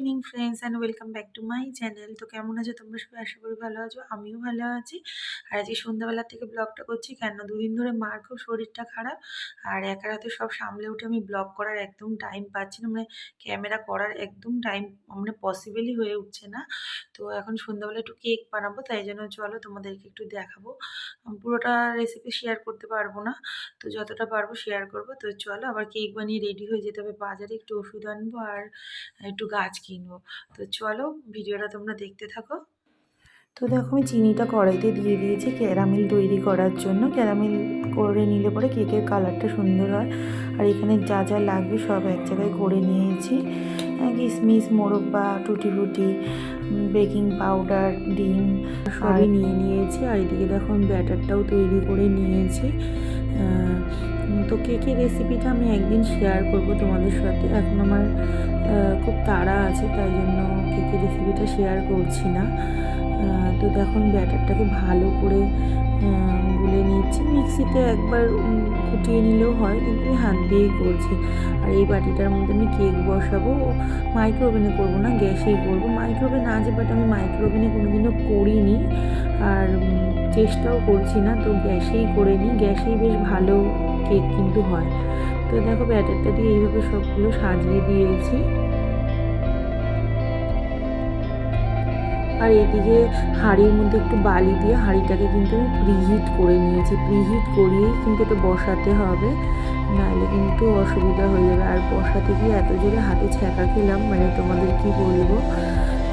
Evening friends and welcome back to my channel তো কেমন আছো? তোমরা সবাই? আশা করি ভালো আছো। আমিও ভালো আছি। আর আজকে সন্ধ্যাবেলা থেকে ব্লগটা করছি। কেন? দুদিন ধরে মার খুব শরীরটা খারাপ। আর একা রাতে সব সামলে উঠে আমি ব্লগ করার একদম টাইম পাচ্ছি না। মানে ক্যামেরা করার একদম টাইম মানে পসিবলই হয়ে উঠছে না। তো এখন সন্ধ্যাবেলা একটু কেক বানাবো। তাই জন্য চলো তোমাদেরকে একটু দেখাবো। পুরোটা রেসিপি শেয়ার করতে পারব না। তো যতটা পারব শেয়ার করব। তো চলো, আবার কেক বানিয়ে রেডি হয়ে যেতে হবে। বাজারে একটু ওষুধ আনব আর একটু গাছ কিনবো তো চলো ভিডিওটা তোমরা দেখতে থাকো। তো দেখো আমি চিনিটা কড়াইতে দিয়ে দিয়েছি ক্যারামেল তৈরি করার জন্য। ক্যারামেল করে নিলে পরে কেকের কালারটা সুন্দর হয়। আর এখানে যা যা লাগবে সব এক জায়গায় করে নিয়েছি। কিশমিশ মোরব্বা টুটি ফুটি বেকিং পাউডার ডিম সবই নিয়ে নিয়েছি। আর এদিকে দেখো আমি ব্যাটারটাও তৈরি করে নিয়েছি। তো কেকের রেসিপিটা আমি একদিন শেয়ার করব তোমাদের সাথে। এখন আমার খুব তাড়া আছে, তাই জন্য কেকের রেসিপিটা শেয়ার করছি না। তো দেখুন ব্যাটারটাকে ভালো করে গুলে নিচ্ছি। মিক্সিতে একবার ফুটিয়ে নিলেও হয়, কিন্তু আমি হাত দিয়েই করছি। আর এই বাটিটার মধ্যে আমি কেক বসাবো। মাইক্রো ওভেনে করব না, গ্যাসেই করব। মাইক্রো ওভেন আছে বাট আমি মাইক্রো ওভেনে কোনোদিনও করিনি। আর চেষ্টাও করছি না, তো গ্যাসেই করে নিই। গ্যাসেই বেশ ভালো কেক কিন্তু হয়। তো দেখো ব্যাটারটা দিয়ে এইভাবে সবগুলো সাজিয়ে দিয়েছি। আর এদিকে হাঁড়ির মধ্যে একটু বালি দিয়ে হাঁড়িটাকে কিন্তু আমি প্রিহিট করে নিয়েছি। প্রিহিট করিয়েই কিন্তু এটা বসাতে হবে। নাহলে কিন্তু অসুবিধা হয়ে যাবে। আর বসাতে গিয়ে এত জোরে হাতে ছ্যাঁকা খেলাম মানে তোমাদের কি বলব?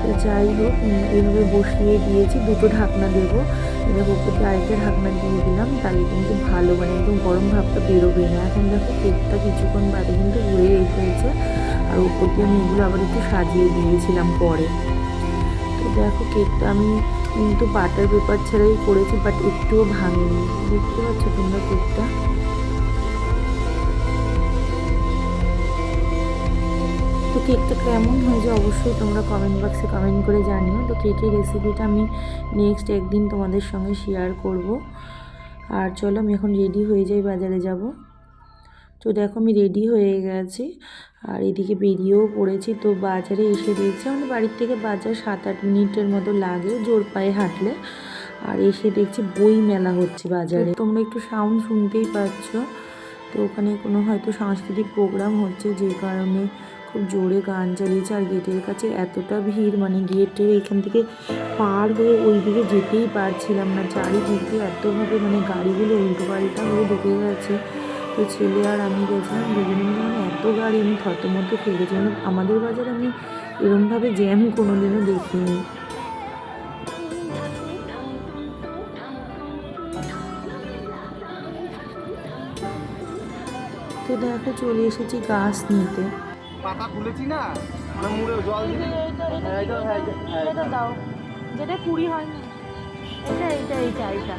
তো যাই হোক এইভাবে বসিয়ে দিয়েছি। দুটো ঢাকনা দেবো। উপর দিয়ে আরেকটা ঢাকনা দিয়ে দিলাম। তাহলে কিন্তু ভালো মানে একদম গরম ভাবটা বেরোবে না। এখন দেখো, কেকটা কিছুক্ষণ বাদে কিন্তু হয়ে এসেছে। আর উপর দিয়ে আমি এগুলো আবার একটু সাজিয়ে দিয়েছিলাম পরে। তো দেখো, কেকটা আমি কিন্তু বাটার পেপার ছাড়াই করেছি, বাট একটুও ভাঙেনি। দেখতে পাচ্ছ তোমরা কেকটা? তো কেকটা কেমন হয়েছে অবশ্যই তোমরা কমেন্ট বক্সে কমেন্ট করে জানিও। তো কেকের রেসিপিটা আমি নেক্সট একদিন তোমাদের সঙ্গে শেয়ার করব। আর চলো আমি এখন রেডি হয়ে যাই, বাজারে যাব। তো দেখো আমি রেডি হয়ে গেছি। আর এদিকে বেরিয়েও পড়েছি। তো বাজারে এসে দেখছি, আমাদের বাড়ির থেকে বাজার সাত আট মিনিটের মতো লাগে, জোর পায়ে হাঁটলে। আর এসে দেখছি বই মেলা হচ্ছে বাজারে। তোমরা একটু সাউন্ড শুনতেই পাচ্ছ। তো ওখানে কোনো হয়তো সাংস্কৃতিক প্রোগ্রাম হচ্ছে, যে কারণে খুব জোরে গান চালিয়েছে আর গেটের কাছে এতটা ভিড় মানে গেটের এখান থেকে পার হয়ে ওই দিকে যেতেই পারছিলাম না। চারিদিকে এতভাবে মানে গাড়িগুলো উল্টো পাল্টা হয়ে ঢুকে গেছে। তো ছেলে আর আমি গেছিলাম, দুজনে মিলে মানে এত গাড়ি, আমি মধ্যে খেয়ে গেছি। মানে আমাদের বাজারে আমি এরমভাবে জ্যাম কোনোদিনও দেখিনি। তো দেখো, চলে এসেছি গাছ নিতে। পাতা খুলেছি না মানে মুড়ে জল দিলে। এটা দাও। যেটা কুড়ি হয় না। এটা এইটা এইটা এইটা।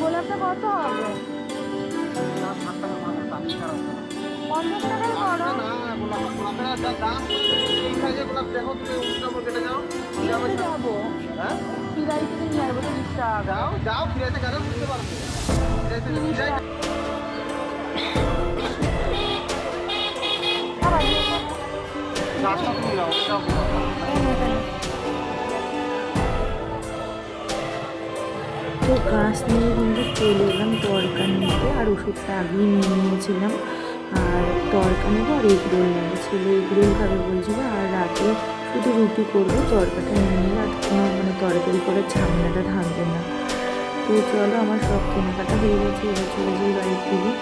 গোলাপটা কত হবে? পঞ্চাশ টাকার করো গোলাপ দেখো তুমি উল্টো কেটে যাও যাব? হ্যাঁ? ফিরাই থেকে নিয়ে আসব তিরিশ টাকা। যাও যাও ফিরাইতে গেলে বুঝতে পারবে। তো গাছ নিয়ে কিন্তু চলে এলাম তরকা নিতে, আর ওষুধটা আগেই নিয়ে নিয়েছিলাম। আর তরকা নেব আর এগরোল নেব। ছেলে এগরোল খাবে বলছিল, আর রাতে শুধু রুটি করব, তরকাটা নিয়ে নিলে আর কোনো মানে তরকারি করে ঝামেলাটা থাকবে না। তো চলো, আমার সব কেনাকাটা হয়ে গেছে, এবার চলে যাই বাড়ির দিকে।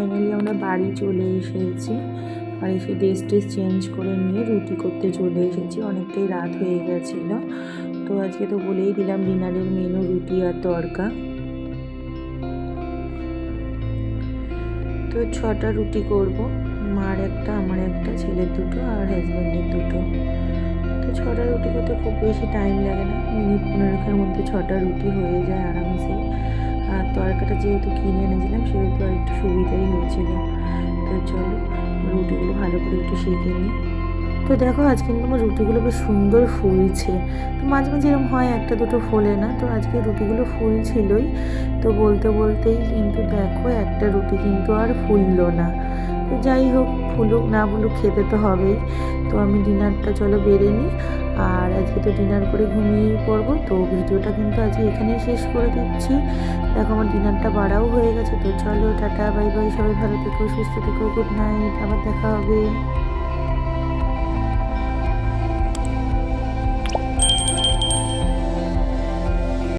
ফাইনালি আমরা বাড়ি চলে এসেছি। আর এসে ড্রেস ট্রেস চেঞ্জ করে নিয়ে রুটি করতে চলে এসেছি। অনেকটাই রাত হয়ে গেছিল। তো আজকে তো বলেই দিলাম ডিনারের মেনু রুটি আর তড়কা। তো ছটা রুটি করব। মার একটা, আমার একটা, ছেলের দুটো আর হাজব্যান্ডের দুটো। তো ছটা রুটি করতে খুব বেশি টাইম লাগে না। মিনিট পনেরোখার মধ্যে ছটা রুটি হয়ে যায় আরামসে। আর তরকাটা যেহেতু কিনে এনেছিলাম, সেহেতু আর সুবিধাই হয়েছিল। তো চলো, রুটিগুলো ভালো করে একটু শিখে নিই। তো দেখো, আজকে কিন্তু আমার রুটিগুলো বেশ সুন্দর ফুলছে। তো মাঝে মাঝে এরকম হয়, একটা দুটো ফোলে না। তো আজকে রুটিগুলো ফুলছিলই। তো বলতে বলতেই কিন্তু দেখো, একটা রুটি কিন্তু আর ফুললো না। তো যাই হোক, ফুলুক না ফুলুক, খেতে তো হবেই। তো আমি ডিনারটা চলো বেড়ে নিই। আর আজকে তো ডিনার করে ঘুমিয়ে পড়ব, তো ভিডিওটা কিন্তু আজকে এখানেই শেষ করে দিচ্ছি। দেখো আমার ডিনারটা বাড়াও হয়ে গেছে, তো চলো টাটা বাই বাই সবাই ভালো থেকো, সুস্থ থেকো গুড নাইট আবার দেখা হবে।